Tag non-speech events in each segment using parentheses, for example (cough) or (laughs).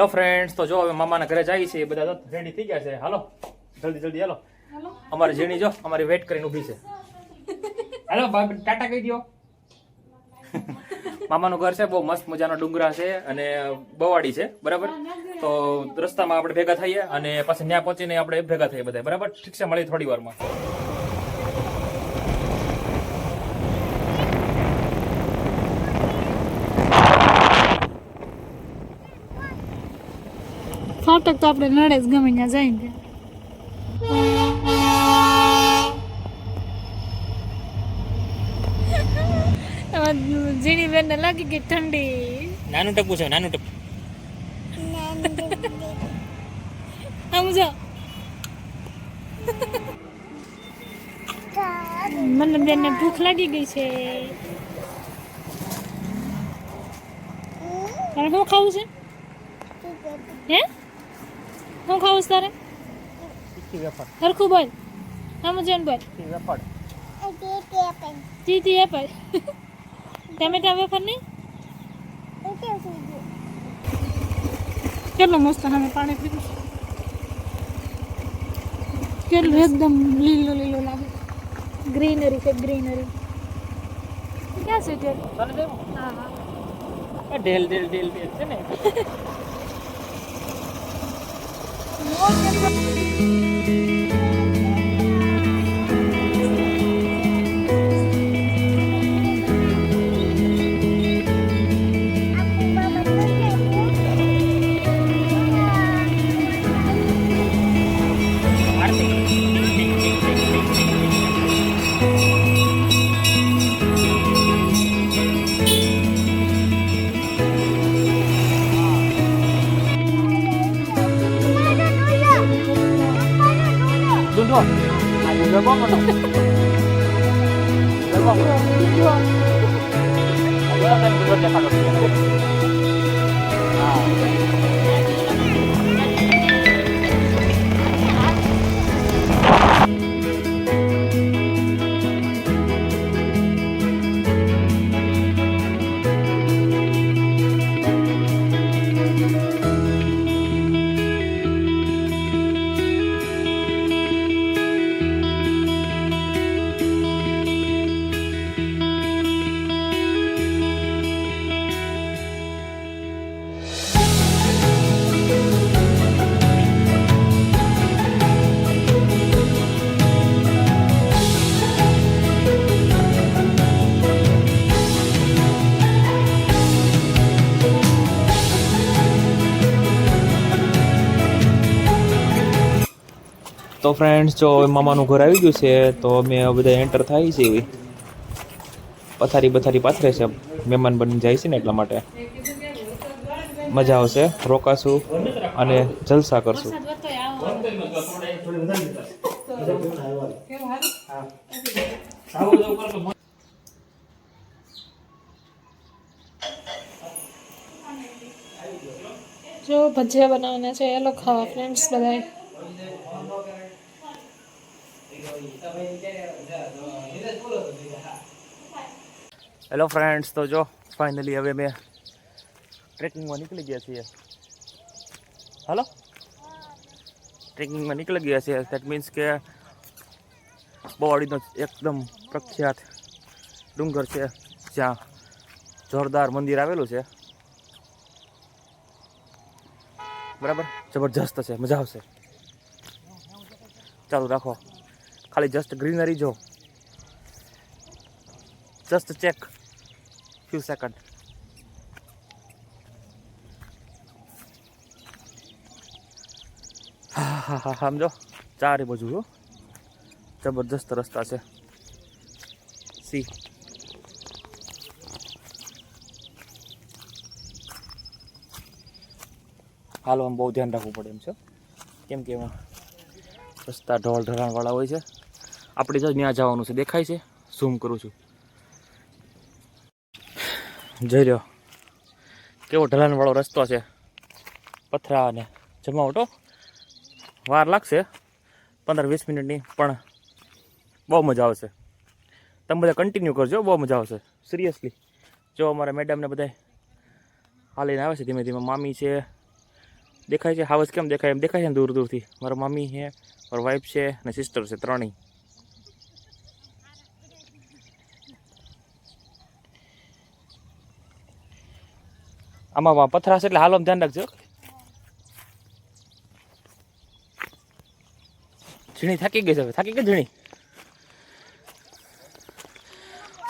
Hello friends તો જો હવે મામાના ઘરે જાય છે બધા રેડી થઈ ગયા છે. હાલો જલ્દી જલ્દી હાલો. અમારી ઝીણી જો અમારી વેટ કરીને ઊભી છે. હાલો ટાટા કહી દો મામાનું ઘર છે બહુ મસ્ત મજાનો ડુંગરા છે અને બવાડી છે બરાબર? તો રસ્તામાં આપણે ભેગા થઈએ અને પછી ત્યાં પહોંચીને આપણે ભેગા થઈએ બધા બરાબર? ઠીક છે મળી થોડી વારમાં. ફાટક તો આપણે નડે જ ગમે ત્યાં જાય ને ત્યાં. બેન ને લાગી ગઈ ઠંડી. નાનું ટપુ છે નાનું ટપુ સમજો મને બેન ને ભૂખ લાગી ગઈ છે. તારે શું ખાવું છે? હે? શું ખાવું તારે? હરખું બોલ. સમજણ બોલ. ચીતી એપલ ટમેટા વેફર નહીં? કેટલું મસ્ત અમે પાણી પીધું. કેટલું એકદમ લીલો લીલો લાગે. ગ્રીનરી છે ગ્રીનરી ક્યાં છે હા હા. ઢેલ ઢેલ ઢેલ ઢેલ છે ને. (laughs) 我。banget Emang Gue akan bener-bener Nah, તો ફ્રેન્ડ્સ જો મામાનું ઘર આવી ગયું છે, તો અમે બધા એન્ટર થાય છે એવી. પથારી બથારી પાથરે છે, મહેમાન બની જાય છે ને એટલા માટે. મજા આવશે, રોકાશું અને જલસા કરશું. જો ભજીયા બનાવવાના છે એ લોકો ખાવા ફ્રેન્ડ્સ બધાય. હેલો ફ્રેન્ડ્સ તો જો ફાઇનલી હવે મેં ટ્રેકિંગમાં નીકળી ગયા છીએ. હલો ટ્રેકિંગમાં નીકળી ગયા છીએ. દેટ મીન્સ કે બોડીનો એકદમ પ્રખ્યાત ડુંગર છે, જ્યાં જોરદાર મંદિર આવેલું છે. બરાબર? જબરજસ્ત છે. મજા આવશે. ચાલુ રાખો. ખાલી જસ્ટ ગ્રીનરી જો. જસ્ટ ચેક ફ્યુ સેકન્ડ હા હા સમજો ચારે બાજુ હો. જબરજસ્ત રસ્તા છે. સી હાલો, આમ બહુ ધ્યાન રાખવું પડે એમ છે. કેમ કે એમાં રસ્તા ઢોળ ઢરાણવાળા હોય છે. આપણે જ ત્યાં જવાનું છે. દેખાય છે? ઝૂમ કરું છું. જઈ રહ્યો. કેવો ઢલાનવાળો રસ્તો છે. પથરા અને જમાવટો વાર લાગશે. પંદર વીસ મિનિટની, પણ બહુ મજા આવશે. તમે બધા કન્ટિન્યુ કરજો બહુ મજા આવશે. સિરિયસલી જો અમારા મેડમને બધા હાલીને આવે છે ધીમે ધીમે. મામી છે. દેખાય છે? હાવસ કેમ દેખાય? એમ દેખાય છે દૂર દૂરથી. મારા મામી છે, મારા વાઈફ છે અને સિસ્ટર છે, ત્રણેય. આમાં પથરા છે એટલે હાલો ધ્યાન રાખજો. ઝીણી થાકી ગઈ છે હવે. થાકી ગઈ ઝીણી?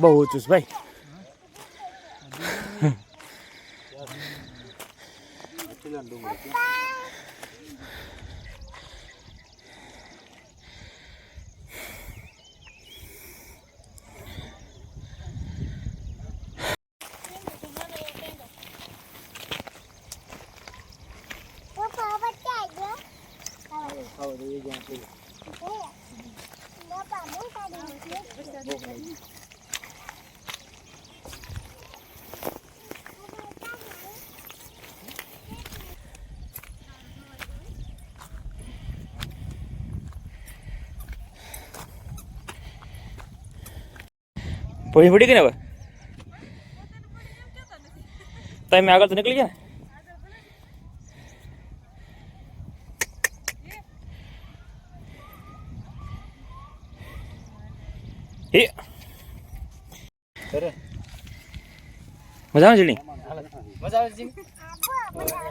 બહુ ઊંચું ભાઈ પપ્પા બચ્ચા ગયો પપ્પા મોટા દિવસ પડી પડી ગઈ ને હવે? તમે આગળ તો નીકળી ગયા હે મજા આવે છે ની મજા આવે છે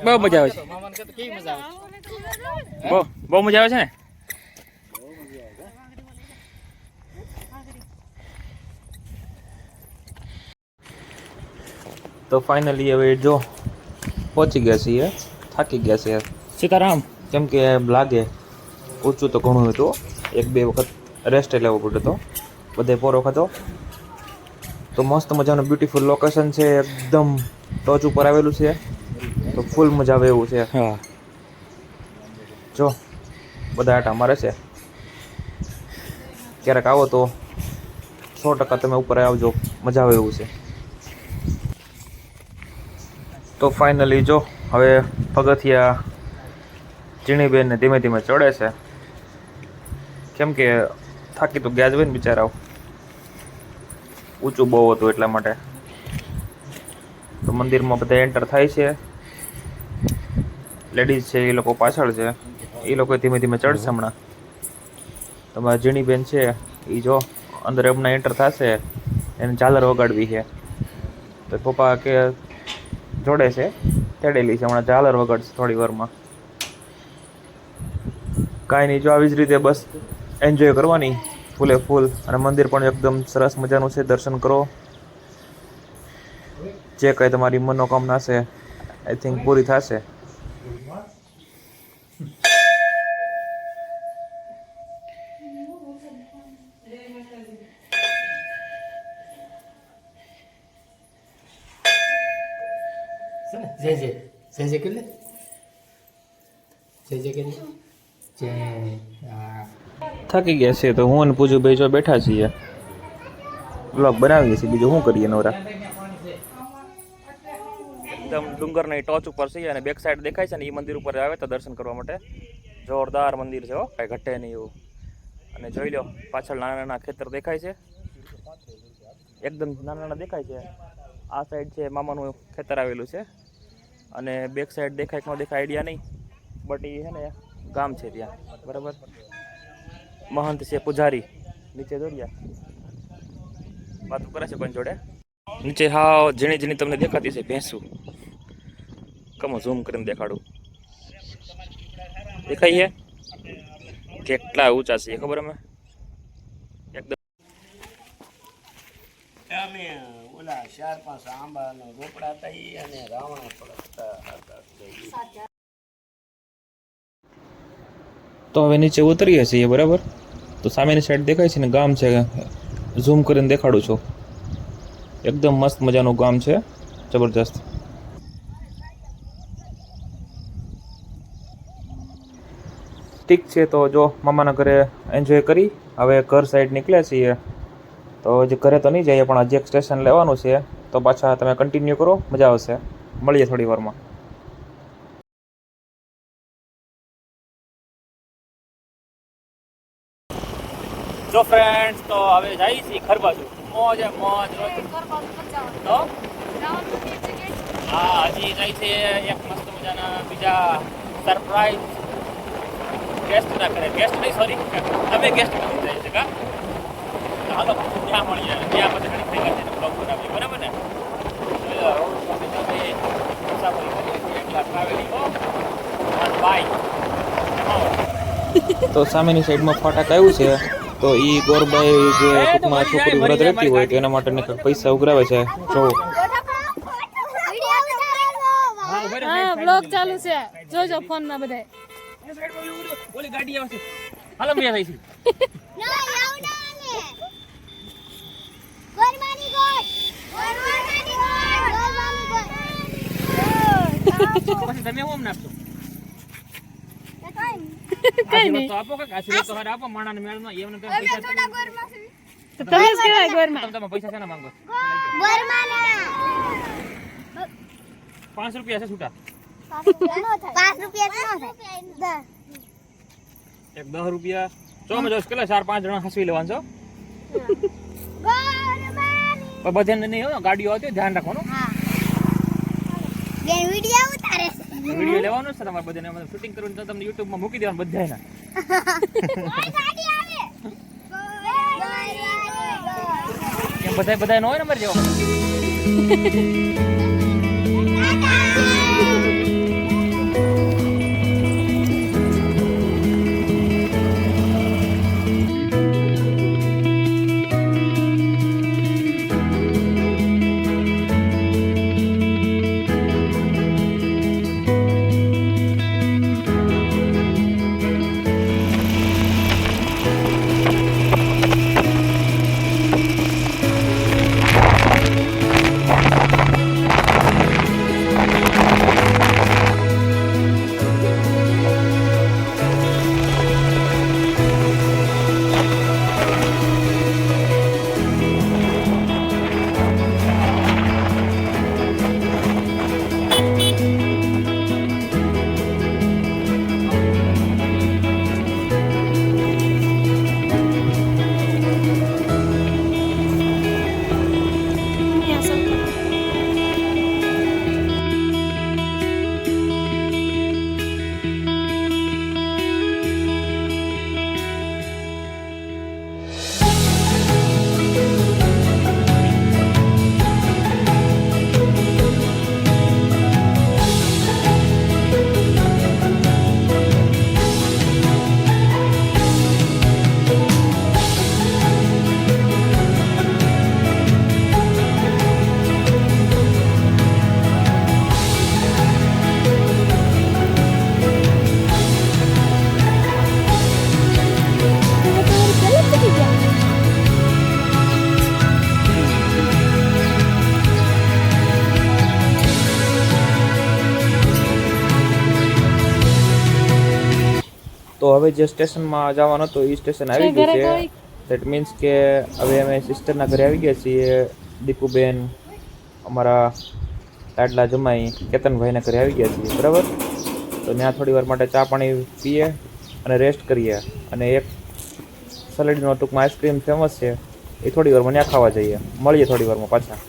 બહુ મજા આવે છે મામાને કહેતો કેવી મજા આવે બહુ બહુ મજા આવે છે ને તો ફાઇનલી હવે જો પહોંચી ગયા છીએ થાકી ગયા છે સીતારામ કેમ કે એમ લાગે ઊંચું તો ઘણું હતું એક બે વખત રેસ્ટ લેવો પડ્યો હતો બધે પોરો હતો તો મસ્ત મજાનું બ્યુટીફુલ લોકેશન છે એકદમ ટોચ ઉપર આવેલું છે. તો ફૂલ મજા આવે એવું છે. હા. જો બધા આટા મારે છે. ક્યારેક આવો તો સો ટકા તમે ઉપર આવજો મજા આવે એવું છે. તો ફાઇનલી જો હવે પગથિયા ચીણીબેન ધીમે ધીમે ચડે છે. કેમ કે થાકી તો ગયા જ હોય ને બિચારાઓ. ઊંચું બહુ હતું એટલા માટે. તો મંદિરમાં બધા એન્ટર થાય છે. લેડીઝ છે, એ લોકો પાછળ છે. એ લોકો ધીમે ધીમે ચડશે હમણાં. તમારા ઝીણીબેન છે એ જો અંદર હમણાં એન્ટર થશે, એને ઝાલર વગાડવી છે. તો પપ્પા કે જોડે છે, તેડેલી છે, હમણાં ઝાલર વગાડશે થોડી વારમાં. કાંઈ નહીં, જો આવી જ રીતે બસ એન્જોય કરવાની. ફૂલે ફૂલ. અને મંદિર પણ એકદમ સરસ મજાનું છે. દર્શન કરો. જે કંઈ તમારી મનોકામના છે આઈ થિંક પૂરી થશે. જય જય. જય જય કરી જય જય કરી જય. થાકી ગયા છે તો હું અને પૂજુભાઈ જો બેઠા છીએ. બ્લોગ બનાવીએ છીએ. બીજું શું કરીએ નવરા? એકદમ ડુંગરની ટોચ ઉપર છે અને બેક સાઈડ દેખાય છે ને એ મંદિર ઉપર આવે તો દર્શન કરવા માટે. જોરદાર મંદિર છે કાંઈ ઘટે નહીં એવું. અને જોઈ લો પાછળ નાના નાના ખેતર દેખાય છે. એકદમ નાના નાના દેખાય છે. આ સાઈડ છે મામાનું ખેતર આવેલું છે. અને બેક સાઈડ દેખાય કે ન દેખાય આઈડિયા નહીં. બટ એ છે ને ગામ છે ત્યાં. બરાબર? મહંત છે પૂજારી. નીચે દોડ્યા વાતો કરે છે કોઈ જોડે? નીચે હા ઝીણી ઝીણી તમને દેખાતી છે ભેંસું. કમો ઝૂમ કરીને દેખાડું. દેખાય છે? કેટલા ઊંચા છે ખબર અમે? એકદમ. અમે ઓલા ચાર પાંચ આંબા રોપડા હતા અને રાવણા પડતા તો હવે નીચે ઉતરીએ છીએ બરાબર? તો સામેની સાઈડ દેખાય છે ને ગામ છે ઝૂમ કરીને દેખાડું છું. એકદમ મસ્ત મજાનું ગામ છે, જબરજસ્ત. ઠીક છે, તો જો મામાના ઘરે એન્જોય કરી, હવે ઘર સાઈડ નીકળ્યા છીએ. તો હજી ઘરે તો નહીં જઈએ, પણ હજી એક સ્ટેશન લેવાનું છે. તો પાછા તમે કન્ટિન્યુ કરો, મજા આવશે. મળીએ થોડી વારમાં જો ફ્રેન્ડ્સ તો હવે જઈએ છીએ ખરબાજુ મોજ મોજ તો? હા હજી જાય છે એક મસ્ત મજાના બીજા સરપ્રાઈઝ ગેસ્ટ ના કરે ગેસ્ટ નહીં સોરી તમે ગેસ્ટ કરી જાય છે કા તો હાલો ત્યાં મળીએ. ત્યાં પછી ઘણી ભેગા થઈને બ્લોગ બનાવીએ. બરાબર ને? તો સામેની સાઈડમાં ફાટક આવ્યું છે. તો ઈ ગોરબાઈ જે ટૂંકમાં છોકરી વ્રત રહેતી હોય તો એના માટે કંઈક પૈસા ઉઘરાવે છે. જો. હા બ્લોગ ચાલુ છે. જોજો ફોનમાં બધા ઓલી ગાડી આવે છે હાલો મેં થઈ પછી તમે ઓમ નાખશો? કઈ નહીં તો આપો કાંઈક આશીર્વાદ તો આપો માણાને મેળમાં એમને તો પૈસા તમે જ ગોરમાં. તમે તમે પૈસા છે ને માંગો. પાંચ રૂપિયા છે છૂટા. પાંચ રૂપિયા નો થાય. એક દસ રૂપિયા. ચો અમે કેટલા ચાર પાંચ જણા હસવી લેવાનું છો. બધાને નહીં હોય ગાડીઓ આવતી ધ્યાન રાખવાનું. વિડિયો વીડિયો લેવાનો છે તમારે બધાને અમે શૂટિંગ કરવું તો તમને યુટ્યુબમાં મૂકી દેવાનું બધાને ગાડી (laughs) આવે કેમ બધા બધા નો હોય ને અમારે જેવા? (laughs) હવે જે સ્ટેશનમાં જવાનું હતું એ સ્ટેશન આવી ગયું છે. દેટ મીન્સ કે હવે અમે સિસ્ટરના ઘરે આવી ગયા છીએ દીપુબેન અમારા લાડલા જમાઈ કેતનભાઈના ઘરે આવી ગયા છીએ બરાબર? તો ત્યાં થોડી વાર માટે ચા પાણી પીએ અને રેસ્ટ કરીએ. અને એક સલેડીનો ટૂંકમાં આઈસ્ક્રીમ ફેમસ છે એ થોડી વારમાં ત્યાં ખાવા જઈએ. મળીએ થોડી વારમાં પાછા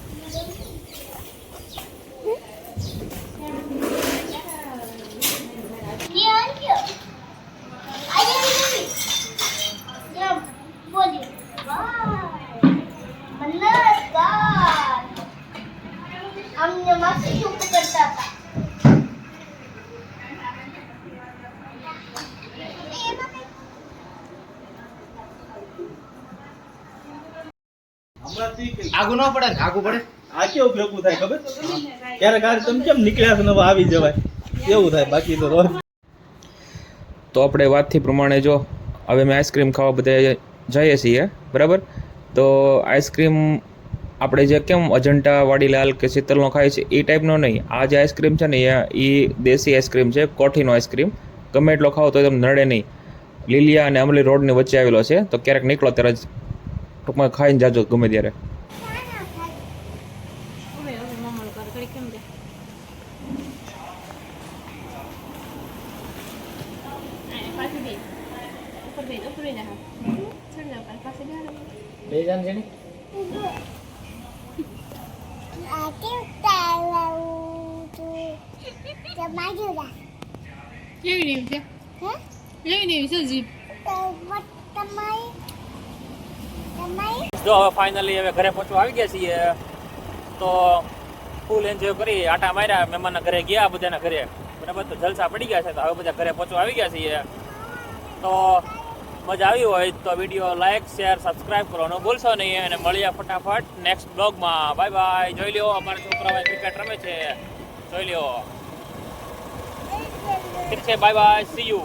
અમને મસ્ત ચૂપ કરતા હતા આગું ન પડે ને? આગું પડે? આ કેવું ભેગું થાય ખબર? ક્યારેક આ તમે કેમ નીકળ્યા છો ને આવી જવાય. એવું થાય બાકી તો રોજ? તો આપણે વાતથી પ્રમાણે જો હવે મેં આઈસ્ક્રીમ ખાવા બધા જઈએ છીએ બરાબર? તો આઈસ્ક્રીમ આપણે જે કેમ અજંટા વાડીલાલ કે શીતલનો ખાય છે એ ટાઈપનો નહીં. આ જે આઈસ્ક્રીમ છે ને એ એ દેશી આઈસ્ક્રીમ છે કોઠીનો આઈસ્ક્રીમ. ગમે એટલો ખાઓ તો તમને નડે નહીં. લીલિયા અને અમલી રોડની વચ્ચે આવેલો છે તો ક્યારેક નીકળો ત્યારે જ ટૂંકમાં ખાઈને જાજો ગમે ત્યારે. કેવી રીતે કેવું હે? એવી ને જીભ? તમારી જો હવે ફાઇનલી હવે ઘરે પહોંચવા આવી ગયા છીએ, તો ફૂલ એન્જોય કરી, આટા માર્યા, મહેમાનના ઘરે ગયા, બધાના ઘરે. બરાબર? તો જલસા પડી ગયા છે, તો હવે બધા ઘરે પહોંચવા આવી ગયા છીએ. તો મજા આવી હોય તો વીડિયો લાઈક શેર સબસ્ક્રાઇબ કરવાનું ભૂલશો નહીં અને મળીએ ફટાફટ નેક્સ્ટ બ્લોગમાં બાય બાય જોઈ લ્યો, અમારા છોકરાઓ ક્રિકેટ રમે છે. જોઈ લ્યો. ઠીક છે બાય બાય સી યુ